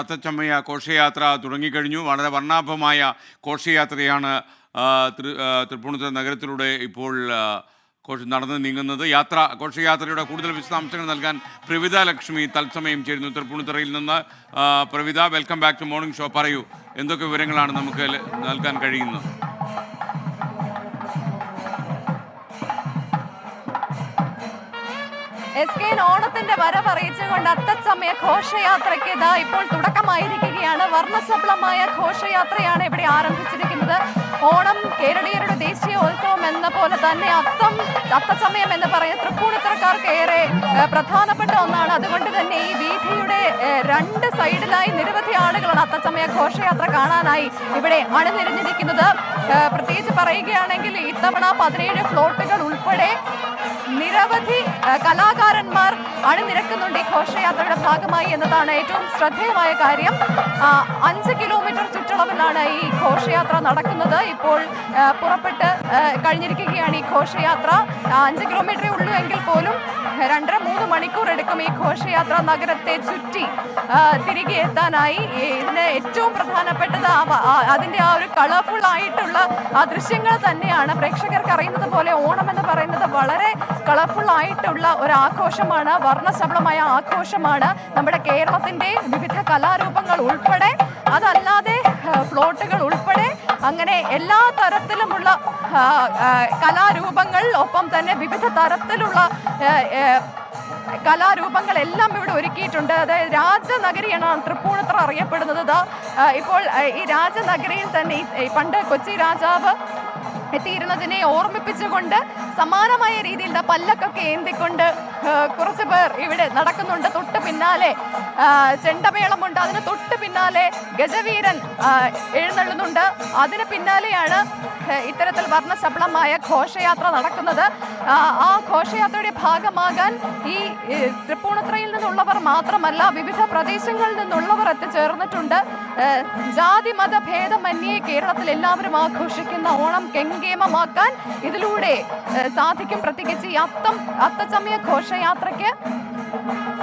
അത്തച്ചമ്മയ ഘോഷയാത്ര തുടങ്ങിക്കഴിഞ്ഞു. വളരെ വർണാഭമായ ഘോഷയാത്രയാണ് തൃപ്പൂണിത്തുറ നഗരത്തിലൂടെ ഇപ്പോൾ നടന്ന് നീങ്ങുന്നത്. യാത്ര ഘോഷയാത്രയുടെ കൂടുതൽ വിശദാംശങ്ങൾ നൽകാൻ പ്രവിത ലക്ഷ്മി തത്സമയം ചേരുന്നു തൃപ്പൂണിത്തുറയിൽ നിന്ന്. Pravitha welcome back to morning show. പറയൂ എന്തൊക്കെ വിവരങ്ങളാണ് നമുക്ക് നൽകാൻ കഴിയുന്നത്? എസ് കെ ഓണത്തിന്റെ വരവറിയിച്ചുകൊണ്ട് അത്തച്ചമയ ഘോഷയാത്രയ്ക്ക് ഇതാ ഇപ്പോൾ തുടക്കമായിരിക്കുകയാണ്. വർണശബളമായ ഘോഷയാത്രയാണ് ഇവിടെ ആരംഭിച്ചിരിക്കുന്നത്. ഓണം കേരളീയരുടെ ദേശീയ ഉത്സവം എന്ന പോലെ തന്നെ അത്തം അത്തസമയം എന്ന് പറയുന്ന തൃപ്പൂണിത്തറക്കാർക്ക് ഏറെ പ്രധാനപ്പെട്ട ഒന്നാണ്. അതുകൊണ്ട് തന്നെ ഈ വീഥിയുടെ രണ്ട് സൈഡിലായി നിരവധി ആളുകളാണ് അത്തസമയ ഘോഷയാത്ര കാണാനായി ഇവിടെ അണിനിരഞ്ഞിരിക്കുന്നത് പ്രത്യേകിച്ച് പറയുകയാണെങ്കിൽ ഇത്തവണ പതിനേഴ് ഫ്ലോട്ടുകൾ ഉൾപ്പെടെ നിരവധി കലാകാരന്മാർ അണിനിരക്കുന്നുണ്ട് ഈ ഘോഷയാത്രയുടെ ഭാഗമായി എന്നതാണ് ഏറ്റവും ശ്രദ്ധേയമായ കാര്യം. അഞ്ച് കിലോമീറ്റർ ചുറ്റളവിലാണ് ഈ ഘോഷയാത്ര നടക്കുന്നത്. ഇപ്പോൾ പുറപ്പെട്ട് കഴിഞ്ഞിരിക്കുകയാണ് ഈ ഘോഷയാത്ര. അഞ്ച് കിലോമീറ്ററേ ഉള്ളൂ എങ്കിൽ പോലും രണ്ടര മൂന്ന് മണിക്കൂർ എടുക്കും ഈ ഘോഷയാത്ര നഗരത്തെ ചുറ്റി തിരികെ എത്താനായി. ഇതിന് ഏറ്റവും പ്രധാനപ്പെട്ടത് അതിന്റെ ആ ഒരു കളർഫുൾ ആയിട്ടുള്ള ആ ദൃശ്യങ്ങൾ തന്നെയാണ്. പ്രേക്ഷകർക്ക് അറിയുന്നത് പോലെ ഓണം എന്ന് പറയുന്നത് വളരെ കളർഫുൾ ആയിട്ടുള്ള ഒരു ആഘോഷമാണ് വർണശബളമായ ആഘോഷമാണ്. നമ്മുടെ കേരളത്തിന്റെ വിവിധ കലാരൂപങ്ങൾ ഉൾപ്പെടെ അതല്ലാതെ ഫ്ലോട്ടുകൾ ഉൾപ്പെടെ അങ്ങനെ എല്ലാ തരത്തിലുമുള്ള കലാരൂപങ്ങൾ ഒപ്പം തന്നെ വിവിധ തരത്തിലുള്ള കലാരൂപങ്ങളെല്ലാം ഇവിടെ ഒരുക്കിയിട്ടുണ്ട്. അതായത് രാജനഗരിയാണ് തൃപ്പൂണിത്തറ അറിയപ്പെടുന്നത്. ഇപ്പോൾ ഈ രാജനഗരിയിൽ തന്നെ പണ്ട് കൊച്ചി രാജാവ് എത്തിയിരുന്നതിനെ ഓർമ്മിപ്പിച്ചുകൊണ്ട് സമാനമായ രീതിയിൽ പല്ലക്കൊക്കെ ഏന്തിക്കൊണ്ട് കുറച്ച് പേർ ഇവിടെ നടക്കുന്നുണ്ട്. തൊട്ട് പിന്നാലെ ചെണ്ടമേളമുണ്ട്. അതിന് തൊട്ട് പിന്നാലെ ഗജവീരൻ എഴുന്നള്ളുന്നുണ്ട്. അതിന് പിന്നാലെയാണ് ഇത്തരത്തിൽ വർണശബളമായ ഘോഷയാത്ര നടക്കുന്നത്. ആ, ഘോഷയാത്രയുടെ ഭാഗമാകാൻ ഈ തൃപ്പൂണിത്രയിൽ നിന്നുള്ളവർ മാത്രമല്ല വിവിധ പ്രദേശങ്ങളിൽ നിന്നുള്ളവർ എത്തിച്ചേർന്നിട്ടുണ്ട്. ജാതി മത ഭേദമന്യേ കേരളത്തിൽ എല്ലാവരും ആഘോഷിക്കുന്ന ഓണം കെങ്കേമമാക്കാൻ ഇതിലൂടെ സാധിക്കും. പ്രത്യേകിച്ച് ഈ അത്തം അത്തച്ചമയ ഘോഷയാത്രയ്ക്ക്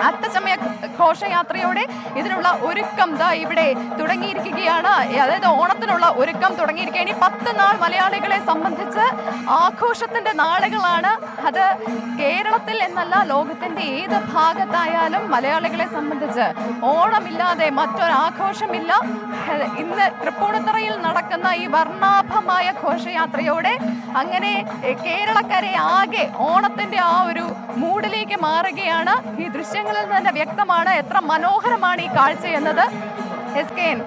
അത്തസമയ ഘോഷയാത്രയോടെ ഇതിനുള്ള ഒരുക്കം ദാ ഇവിടെ തുടങ്ങിയിരിക്കുകയാണ്. അതായത് ഓണത്തിനുള്ള ഒരുക്കം തുടങ്ങിയിരിക്കുകയാണ്. ഈ പത്ത് നാൾ മലയാളികളെ സംബന്ധിച്ച് ആഘോഷത്തിന്റെ നാളുകളാണ്. അത് കേരളത്തിൽ എന്നല്ല ലോകത്തിന്റെ ഏത് ഭാഗത്തായാലും മലയാളികളെ സംബന്ധിച്ച് ഓണമില്ലാതെ മറ്റൊരാഘോഷമില്ല. ഇന്ന് തൃപ്പൂണിത്തറയിൽ നടക്കുന്ന ഈ വർണാഭമായ ഘോഷയാത്രയോടെ അങ്ങനെ കേരളക്കരെ ആകെ ഓണത്തിന്റെ ആ ഒരു മൂഡിലേക്ക് മാറുകയാണ്. ഈ ദൃശ്യങ്ങളിൽ നിന്ന് തന്നെ വ്യക്തമാണ് എത്ര മനോഹരമാണ് ഈ കാഴ്ച എന്നത്. S K N